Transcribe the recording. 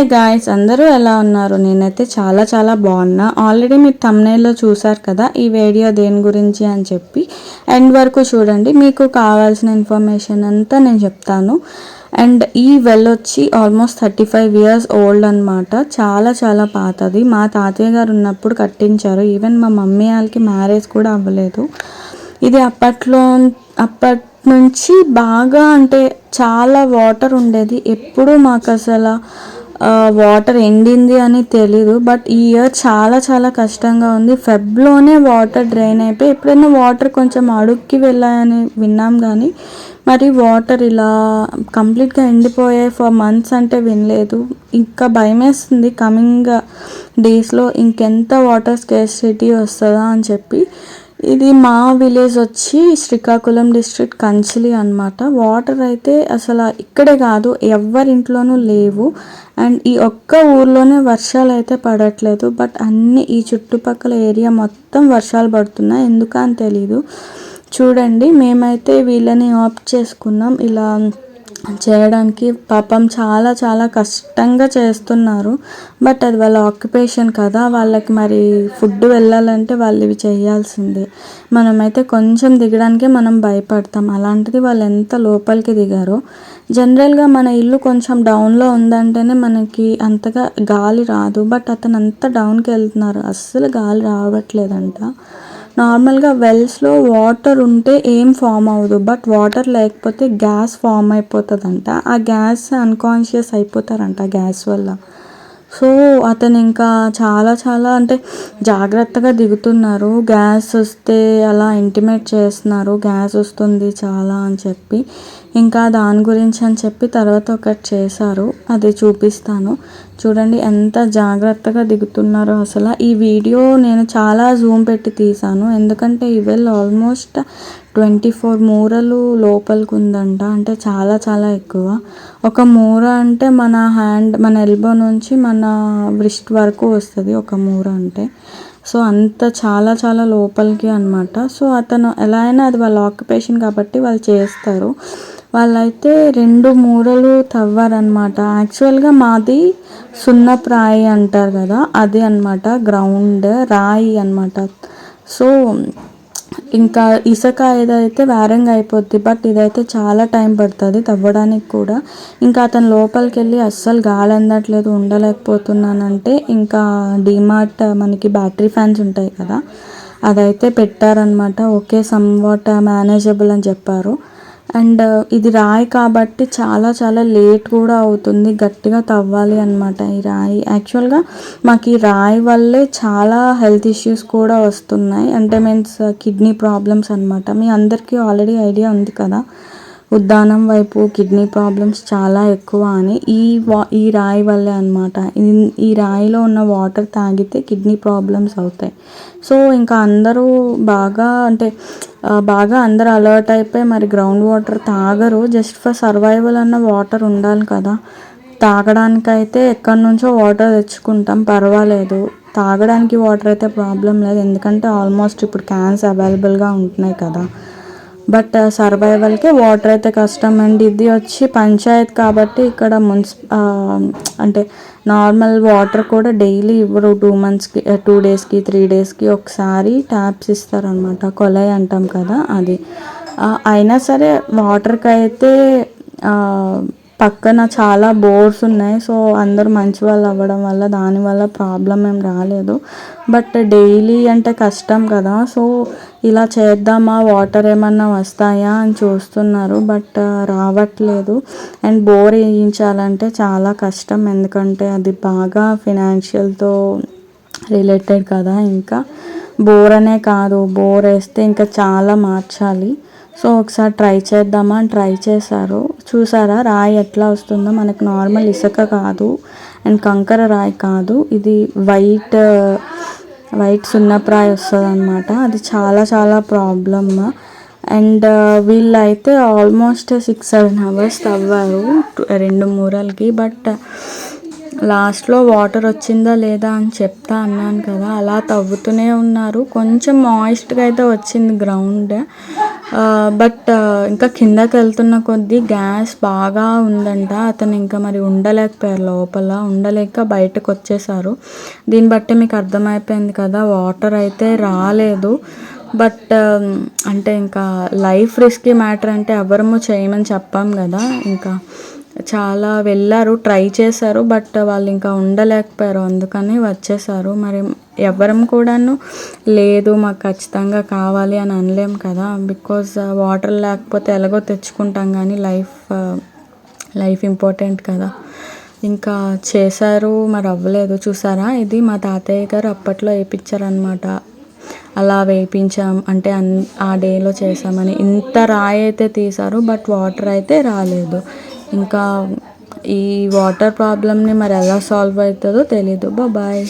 Hi guys అందరూ ఎలా ఉన్నారు? నేనైతే చాలా చాలా బాగున్నా. ఆల్రెడీ మీరు తమ్నేల్లో చూసారు కదా ఈ వీడియో దేని గురించి అని చెప్పి. ఎండ్ వరకు చూడండి. మీకు కావాల్సిన ఇన్ఫర్మేషన్ అంతా నేను చెప్తాను. అండ్ ఈ వెల్ వచ్చి almost thirty five years old అనమాట చాలా చాలా పాతది. మా తాతయ్య గారు ఉన్నప్పుడు కట్టించారు. ఈవెన్ మా మమ్మీ వాళ్ళకి మ్యారేజ్ కూడా అవ్వలేదు. ఇది అప్పట్లో అప్పటి నుంచి బాగా అంటే చాలా వాటర్ ఉండేది. ఎప్పుడు మాకు అసలు వాటర్ ఎండింది అని తెలీదు బట్ ఈ ఇయర్ చాలా చాలా కష్టంగా ఉంది. ఫెబ్లోనే వాటర్ డ్రైన్ అయిపోయి ఎప్పుడైనా వాటర్ కొంచెం అడుక్కి వెళ్ళాయని విన్నాం కానీ మరి వాటర్ ఇలా కంప్లీట్గా ఎండిపోయాయి ఫర్ మంత్స్ అంటే వినలేదు. ఇంకా భయమేస్తుంది కమింగ్ డేస్లో ఇంకెంత వాటర్ స్కేసిటీ వస్తుందా అని చెప్పి. ఇది మా విలేజ్ వచ్చి శ్రీకాకుళం డిస్ట్రిక్ట్ కంచిలి అనమాట వాటర్ అయితే అసలు ఇక్కడే కాదు ఎవరింట్లోనూ లేవు. అండ్ ఈ ఒక్క ఊర్లోనే వర్షాలు అయితే పడట్లేదు. బట్ అన్ని ఈ చుట్టుపక్కల ఏరియా మొత్తం వర్షాలు పడుతున్నాయి. ఎందుకని తెలీదు. చూడండి మేమైతే వీళ్ళని ఆప్ చేసుకున్నాం. ఇలా చేయడానికి పాపం చాలా చాలా కష్టంగా చేస్తున్నారు. బట్ అది వాళ్ళ ఆక్యుపేషన్ కదా. వాళ్ళకి మరి ఫుడ్ వెళ్ళాలంటే వాళ్ళు ఇవి చేయాల్సిందే. మనమైతే కొంచెం దిగడానికే మనం భయపడతాం. అలాంటిది వాళ్ళు ఎంత లోపలికి దిగారో. జనరల్గా మన ఇల్లు కొంచెం డౌన్లో ఉందంటేనే మనకి అంతగా గాలి రాదు. బట్ అతను అంత డౌన్కి వెళ్తున్నారు. అస్సలు గాలి రావట్లేదంట. నార్మల్గా వెల్స్లో వాటర్ ఉంటే ఏం ఫామ్ అవ్వదు బట్ వాటర్ లేకపోతే గ్యాస్ ఫామ్ అయిపోతుందంట. ఆ గ్యాస్ అన్కాన్షియస్ అయిపోతారంట గ్యాస్ వల్ల. సో అతను ఇంకా చాలా చాలా అంటే జాగ్రత్తగా దిగుతున్నారు. గ్యాస్ వస్తే అలా ఇంటిమేట్ చేస్తున్నారు. గ్యాస్ వస్తుంది చాలా అని చెప్పి. ఇంకా దాని గురించి అని చెప్పి తర్వాత ఒకటి చేశారు. అది చూపిస్తాను. చూడండి ఎంత జాగ్రత్తగా దిగుతున్నారో అసలు. ఈ వీడియో నేను చాలా జూమ్ పెట్టి తీశాను. ఎందుకంటే ఇవెల్ ఆల్మోస్ట్ ట్వంటీ ఫోర్ మూరలు లోపలికి ఉందంట అంటే చాలా చాలా ఎక్కువ. ఒక మూర అంటే మన హ్యాండ్ మన ఎల్బో నుంచి మన వ్రిస్ట్ వరకు వస్తుంది ఒక మూర అంటే. సో అంత చాలా చాలా లోపలికి అనమాట సో అతను ఎలా అయినా అది వాళ్ళ ఆక్యుపేషన్ కాబట్టి వాళ్ళు చేస్తారు. వాళ్ళైతే రెండు మూరలు తవ్వారనమాట యాక్చువల్గా మాది సున్నప్రాయి అంటారు కదా అది అనమాట గ్రౌండ్ రాయి అనమాట సో ఇంకా ఇసుక ఏదైతే వేరంగా అయిపోద్ది బట్ ఇదైతే చాలా టైం పడుతుంది తవ్వడానికి కూడా. ఇంకా అతను లోపలికి వెళ్ళి అస్సలు గాలి అందట్లేదు ఉండలేకపోతున్నానంటే ఇంకా డిమార్ట్ మనకి బ్యాటరీ ఫ్యాన్స్ ఉంటాయి కదా అదైతే పెట్టారనమాట ఓకే సమ్ వాట్ మేనేజబుల్ అని చెప్పారు. అండ్ ఇది రాయి కాబట్టి చాలా చాలా లేట్ కూడా అవుతుంది. గట్టిగా తవ్వాలి అనమాట ఈ రాయి. యాక్చువల్గా మాకు ఈ రాయి వల్లే చాలా హెల్త్ ఇష్యూస్ కూడా వస్తున్నాయి. అంటే మీన్స్ కిడ్నీ ప్రాబ్లమ్స్ అనమాట మీ అందరికీ ఆల్రెడీ ఐడియా ఉంది కదా. ఉద్దానం వైపు కిడ్నీ ప్రాబ్లమ్స్ చాలా ఎక్కువ అని ఈ వా ఈ రాయి వల్లే అనమాట ఈ రాయిలో ఉన్న వాటర్ తాగితే కిడ్నీ ప్రాబ్లమ్స్ అవుతాయి. సో ఇంకా అందరూ బాగా అంటే బాగా అందరు అలర్ట్ అయిపోయి మరి గ్రౌండ్ వాటర్ తాగరు. జస్ట్ ఫర్ సర్వైవల్ అన్న వాటర్ ఉండాలి కదా. తాగడానికైతే ఎక్కడి నుంచో వాటర్ తెచ్చుకుంటాం. పర్వాలేదు. తాగడానికి వాటర్ అయితే ప్రాబ్లం లేదు. ఎందుకంటే ఆల్మోస్ట్ ఇప్పుడు క్యాన్స్ అవైలబుల్గా ఉంటున్నాయి కదా. బట్ సర్వైవల్కి వాటర్ అయితే కష్టం అండ్ ఇది వచ్చి పంచాయత్ కాబట్టి ఇక్కడ మున్సి అంటే నార్మల్ వాటర్ కూడా డైలీ ఇవ్వరు. టూ మంత్స్కి టూ డేస్కి త్రీ డేస్కి ఒకసారి ట్యాప్స్ ఇస్తారనమాట కొలై అంటాం కదా అది. అయినా సరే వాటర్కి అయితే పక్కన చాలా బోర్స్ ఉన్నాయి. సో అందరూ మంచి వాళ్ళు అవ్వడం వల్ల దానివల్ల ప్రాబ్లం ఏం రాలేదు. బట్ డైలీ అంటే కష్టం కదా. సో ఇలా చేద్దామా? వాటర్ ఏమన్నా వస్తాయా? అని చూస్తున్నారు. బట్ రావట్లేదు. అండ్ బోర్ వేయించాలంటే చాలా కష్టం. ఎందుకంటే అది బాగా ఫినాన్షియల్తో రిలేటెడ్ కదా. ఇంకా బోర్ అనే కాదు. బోర్ వేస్తే ఇంకా చాలా మార్చాలి. సో ఒకసారి ట్రై చేద్దామా అని ట్రై చేశారు. చూసారా రాయి ఎట్లా వస్తుందో? మనకు నార్మల్ ఇసుక కాదు అండ్ కంకర రాయి కాదు. ఇది వైట్ వైట్ సున్నప్రాయి వస్తుంది అనమాట అది చాలా చాలా ప్రాబ్లమ్ అండ్ uh, వీళ్ళైతే ఆల్మోస్ట్ సిక్స్ సెవెన్ అవర్స్ తవ్వారు రెండు మూరలకి. బట్ లాస్ట్లో వాటర్ వచ్చిందా లేదా అని చెప్తా అన్నాను కదా. అలా తవ్వుతూనే ఉన్నారు. కొంచెం మాయిస్ట్గా అయితే వచ్చింది గ్రౌండ్ బట్ ఇంకా కిందకి వెళ్తున్న కొద్దీ గ్యాస్ బాగా ఉందంట. అతను ఇంకా మరి ఉండలేకపోయారు లోపల. ఉండలేక బయటకు వచ్చేసారు. దీన్ని బట్టి మీకు అర్థమైపోయింది కదా వాటర్ అయితే రాలేదు. బట్ అంటే ఇంకా లైఫ్ రిస్కీ మ్యాటర్ అంటే ఎవరము చేయమని చెప్పాం కదా. ఇంకా చాలా వెళ్ళారు ట్రై చేశారు బట్ వాళ్ళు ఇంకా ఉండలేకపోయారు. అందుకని వచ్చేసారు. మరి ఎవరం కూడాను లేదు మాకు ఖచ్చితంగా కావాలి అని అనలేం కదా. బికాజ్ వాటర్ లేకపోతే ఎలాగో తెచ్చుకుంటాం కానీ లైఫ్ లైఫ్ ఇంపార్టెంట్ కదా. ఇంకా చేశారు మరి అవ్వలేదు. చూసారా? ఇది మా తాతయ్య గారు అప్పట్లో వేయించారనమాట అలా వేయించాం. అంటే అన్ ఆ డేలో చేసామని ఇంత రాయి అయితే తీశారు బట్ వాటర్ అయితే రాలేదు. ఇంకా ఈ వాటర్ ప్రాబ్లమ్ని మరి ఎలా సాల్వ్ అవుతుందో తెలీదు. బాయ్